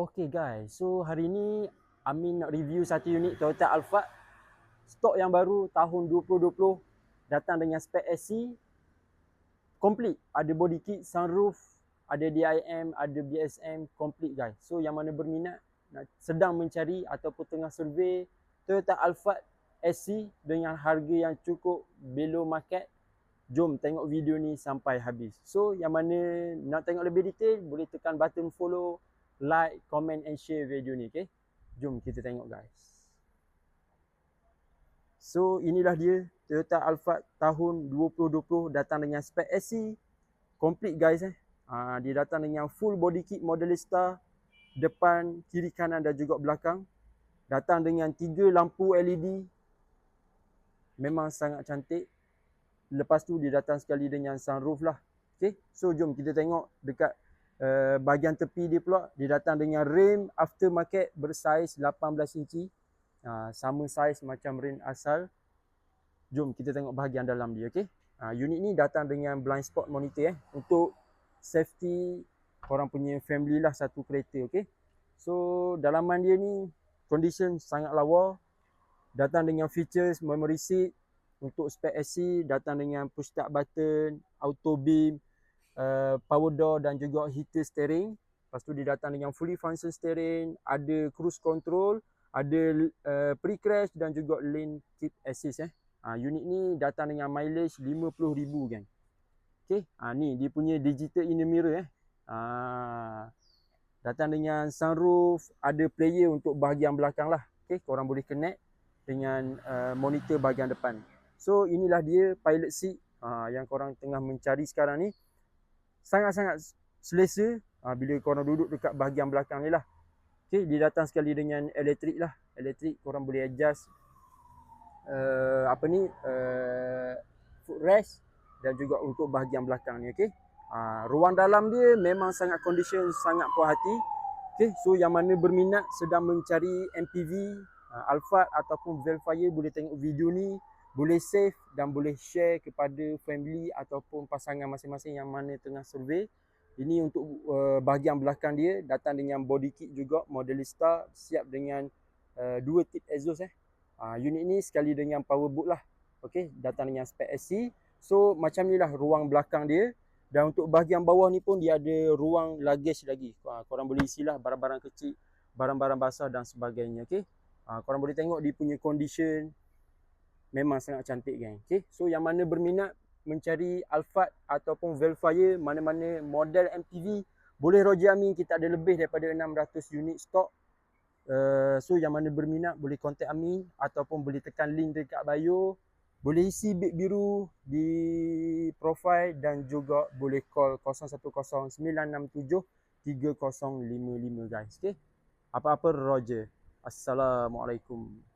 Okay guys, so hari ni Amin nak review satu unit Toyota Alphard. Stok yang baru tahun 2020 Datang dengan spek SC Complete, ada body kit, sunroof Ada DIM, ada BSM, complete guys. So yang mana berminat nak sedang mencari ataupun tengah survey Toyota Alphard SC dengan harga yang cukup below market Jom tengok video ni sampai habis. So yang mana nak tengok lebih detail boleh tekan button follow like, comment and share video ni okay. Jom kita tengok guys. So inilah dia Toyota Alphard tahun 2020 datang dengan spek SC complete guys eh. Ha, dia datang dengan full body kit Modelista depan, kiri kanan dan juga belakang. Datang dengan tiga lampu LED. Memang sangat cantik. Lepas tu dia datang sekali dengan sunroof lah. Okay. So jom kita tengok dekat Uh, bahagian tepi dia pula dia datang dengan rim aftermarket bersaiz 18 inci. Uh, sama saiz macam rim asal. Jom kita tengok bahagian dalam dia okey? Uh, unit ni datang dengan blind spot monitor eh untuk safety korang punya family lah satu kereta okey? So dalaman dia ni condition sangat lawa. Datang dengan features memory seat untuk spek AC datang dengan push start button auto beam Uh, power door dan juga heater steering. Lepas tu dia datang dengan fully function steering, ada cruise control, ada uh, pre-crash dan juga lane keep assist eh. Ha, unit ni datang dengan mileage 50,000 kan. Okay, ha, ni dia punya digital inner mirror eh. Ha, datang dengan sunroof, ada player untuk bahagian belakang lah. Okay, korang boleh connect dengan uh, monitor bahagian depan. So inilah dia pilot seat uh, yang korang tengah mencari sekarang ni sangat-sangat selesa uh, bila korang duduk dekat bahagian belakang ni lah. Okay, dia datang sekali dengan elektrik lah. Elektrik korang boleh adjust uh, apa ni uh, footrest dan juga untuk bahagian belakang ni. Okay. Uh, ruang dalam dia memang sangat condition sangat puas hati. Okay, so yang mana berminat sedang mencari MPV uh, Alphard ataupun Velfire boleh tengok video ni boleh save dan boleh share kepada family ataupun pasangan masing-masing yang mana tengah survey. Ini untuk uh, bahagian belakang dia datang dengan body kit juga Modelista siap dengan uh, dua tip exhaust eh. Uh, unit ni sekali dengan power boot lah. Okey, datang dengan spek SC. So macam ni lah ruang belakang dia. Dan untuk bahagian bawah ni pun dia ada ruang luggage lagi. Uh, korang boleh isilah barang-barang kecil, barang-barang basah dan sebagainya. Okey. Uh, korang boleh tengok dia punya condition memang sangat cantik kan. Okay. So yang mana berminat mencari Alphard ataupun Velfire mana-mana model MPV boleh Roger Amin kita ada lebih daripada 600 unit stok. Uh, so yang mana berminat boleh contact Amin ataupun boleh tekan link dekat bio. Boleh isi bit biru di profile dan juga boleh call 0109673055 guys. Okay. Apa-apa Roger. Assalamualaikum.